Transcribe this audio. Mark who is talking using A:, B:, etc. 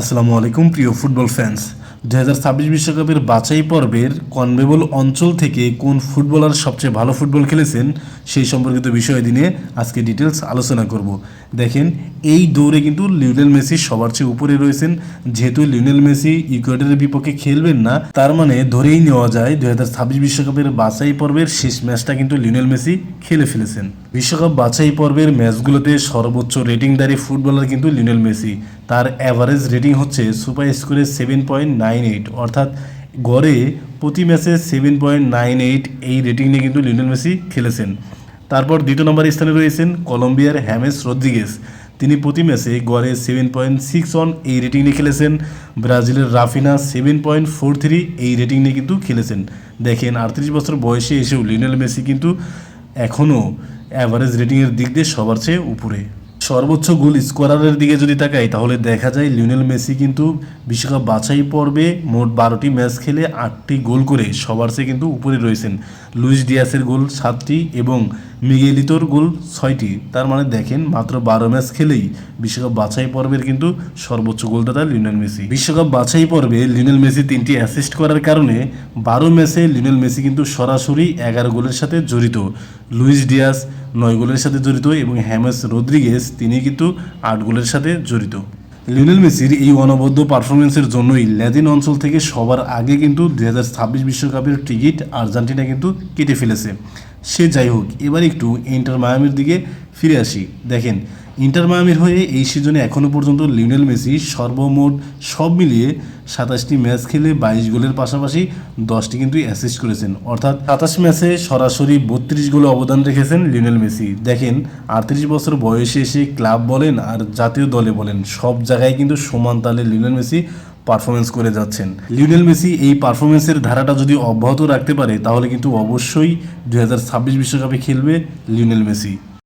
A: আসসালামু আলাইকুম, প্রিয় ফুটবল ফ্যান্স দু হাজার ছাব্বিশ বিশ্বকাপের বাছাই পর্বের কনমেবল অঞ্চল থেকে কোন ফুটবলার সবচেয়ে ভালো ফুটবল খেলেছেন সেই সম্পর্কিত বিষয় দিনে আজকে ডিটেলস আলোচনা করব। দেখেন, এই দৌড়ে কিন্তু লিওনেল মেসি সবার চেয়ে উপরে রয়েছেন। যেহেতু লিওনেল মেসি ইকুয়েডরের বিপক্ষে খেলবেন না, তার মানে ধরেই নেওয়া যায় দু হাজার ছাব্বিশ বিশ্বকাপের বাছাই পর্বের শেষ ম্যাচটা কিন্তু লিওনেল মেসি খেলে ফেলেছেন। বিশ্বকাপ বাছাই পর্বের ম্যাচগুলোতে সর্বোচ্চ রেটিংদারি ফুটবলার কিন্তু লিওনেল মেসি। তার অ্যাভারেজ রেটিং হচ্ছে সুপার স্কোরে সেভেন পয়েন্ট নাইন এইট অর্থাৎ গড়ে প্রতি ম্যাচে সেভেন পয়েন্ট নাইন এইট এই রেটিং নিয়ে কিন্তু লিওনেল মেসি খেলেছেন। তারপর দ্বিতীয় নম্বর স্থানে রয়েছেন কলম্বিয়ার হ্যামেস রদ্রিগেস তিনি প্রতি ম্যাচে গড়ে সেভেন পয়েন্ট সিক্স ওয়ান এই রেটিং নিয়ে খেলেছেন। ব্রাজিলের Raphinha seven point four three এই রেটিং নিয়ে কিন্তু খেলেছেন। দেখেন আটত্রিশ বছর বয়সে এসেও লিওনেল মেসি কিন্তু এখনও অ্যাভারেজ রেটিংয়ের দিক দিয়ে সবার চেয়ে উপরে। সর্বোচ্চ গোল স্কোরারের দিকে যদি তাকাই, তাহলে দেখা যায় লিওনেল মেসি কিন্তু বিশ্বকাপ বাছাই পর্বে মোট বারোটি ম্যাচ খেলে আটটি গোল করে সবার চেয়ে কিন্তু উপরে রয়েছেন। লুইস ডিয়াসের গোল সাতটি এবং মিগেলিতোর গোল ছয়টি। তার মানে দেখেন, মাত্র বারো ম্যাচ খেলেই বিশ্বকাপ বাছাই পর্বের কিন্তু সর্বোচ্চ গোলদাতা লিওনেল মেসি। বিশ্বকাপ বাছাই পর্বে লিওনেল মেসি তিনটি অ্যাসিস্ট করার কারণে বারো ম্যাচে লিওনেল মেসি কিন্তু সরাসরি এগারো গোলের সাথে জড়িত। লুইস ডিয়াস নয় গোলের সাথে জড়িত এবং হ্যামেস রদ্রিগেস তিনি কিন্তু আট গোলের সাথে জড়িত। লিওনেল মেসির এই অনবদ্য পারফরমেন্সের জন্যই ল্যাদিন অঞ্চল থেকে সবার আগে কিন্তু দু বিশ্বকাপের টিকিট আর্জেন্টিনা কিন্তু কেটে ফেলেছে। সে যাই হোক, এবার একটু ইন্টার মায়ামির দিকে ফিরে আসি। দেখেন ইন্টার মায়ামির হয়ে এই সিজনে এখনও পর্যন্ত লিওনেল মেসি সর্বমোট সব মিলিয়ে সাতাশটি ম্যাচ খেলে বাইশ গোলের পাশাপাশি দশটি কিন্তু অ্যাসিস্ট করেছেন। অর্থাৎ সাতাশ ম্যাচে সরাসরি বত্রিশ গোলে অবদান রেখেছেন লিওনেল মেসি। দেখেন, আটত্রিশ বছর বয়সে এসে ক্লাব বলেন আর জাতীয় দলে বলেন, সব জায়গায় কিন্তু সমান তালে লিওনেল মেসি পারফরমেন্স করে যাচ্ছেন। লিওনেল মেসি এই পারফরমেন্সের ধারাটা যদি অব্যাহত রাখতে পারে, তাহলে কিন্তু অবশ্যই দু বিশ্বকাপে খেলবে লিওনেল মেসি।